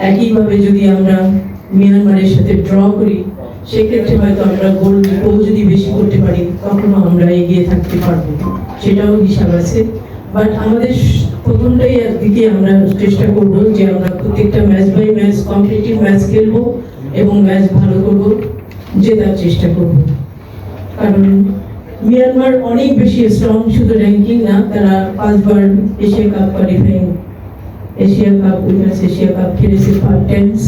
একইভাবে যদি আমরা মিয়ানমারের সাথে ড্র করি, সেক্ষেত্রে হয়তো আমরা গোল গোল যদি বেশি করতে পারি, তখনও আমরা এগিয়ে থাকতে পারব। সেটাও হিসাব আছে। বাট আমাদের প্রথমটাই একদিকে আমরা চেষ্টা করব যে আমরা প্রত্যেকটা match by match competitive match খেলব এবং ম্যাচ ভালো করব, জেতার চেষ্টা করব। কারণ মিয়ানমার অনেক বেশি স্ট্রং শুধু র্যাঙ্কিং না, তারা পাঁচবার Asia cup qualifying Asia cup, winners Asia cup খেলেছে টাইমস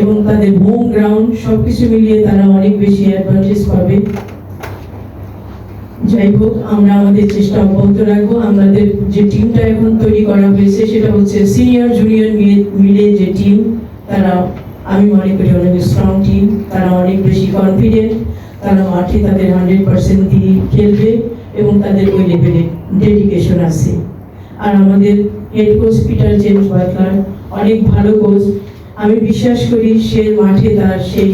এবং তাদের হোম গ্রাউন্ড সবকিছু মিলিয়ে তারা অনেক বেশি অ্যাডভান্টেজ পাবে। যাই হোক, আমরা আমাদের চেষ্টা অব্যাহত রাখব। আমাদের যে টিমটা এখন তৈরি করা হয়েছে সেটা হচ্ছে সিনিয়র জুনিয়র মিলে যে টিম তারা, আমি মনে করি অনেক স্ট্রং টিম তারা অনেক বেশি কনফিডেন্ট তারা মাঠে তাদের হান্ড্রেড পার্সেন্ট দিয়ে খেলবে এবং তাদের ওই লেভেলে ডেডিকেশন আছে। আর আমাদের head coach Peter James Butler অনেক ভালো কোচ আমি বিশ্বাস করি সে মাঠে তার সেই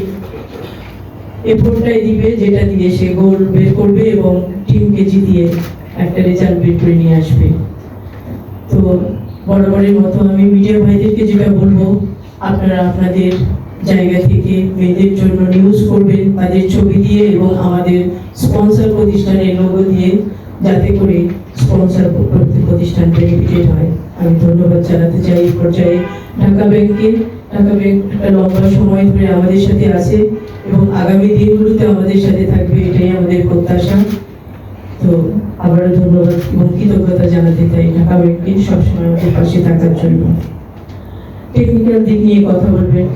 এফোর্টটাই দিবে, যেটা দিয়ে সে গোল বের করবে এবং টিমকে জিতিয়ে একটা রেজাল্ট বের করে নিয়ে আসবে। তো বরাবরের মতো আমি মিডিয়া ভাইদেরকে যেটা বলব, আপনারা আপনাদের জায়গা থেকে মেয়েদের জন্য নিউজ করবেন, তাদের ছবি দিয়ে এবং আমাদের স্পন্সর প্রতিষ্ঠানের লোগো দিয়ে। যাতে করে স্পন্সর প্রতিষ্ঠান বেনিফিটেড হয়। আমি ধন্যবাদ জানাতে চাই এই পর্যায়ে ঢাকা ব্যাংকে। ঢাকা ব্যাংক একটা লম্বা সময় ধরে আমাদের সাথে আছে এবং আগামী দিনগুলোতে আমাদের সাথে থাকবে, এটাই আমাদের প্রত্যাশা। তো আবারও ধন্যবাদ এবং কৃতজ্ঞতা জানাতে চাই ঢাকা ব্যাংককে সবসময় আমাদের পাশে থাকার জন্য। টেকনিক্যাল দিক নিয়ে কথা বলবেন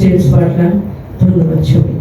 জেমস বাটলা ধন্যবাদ সবাই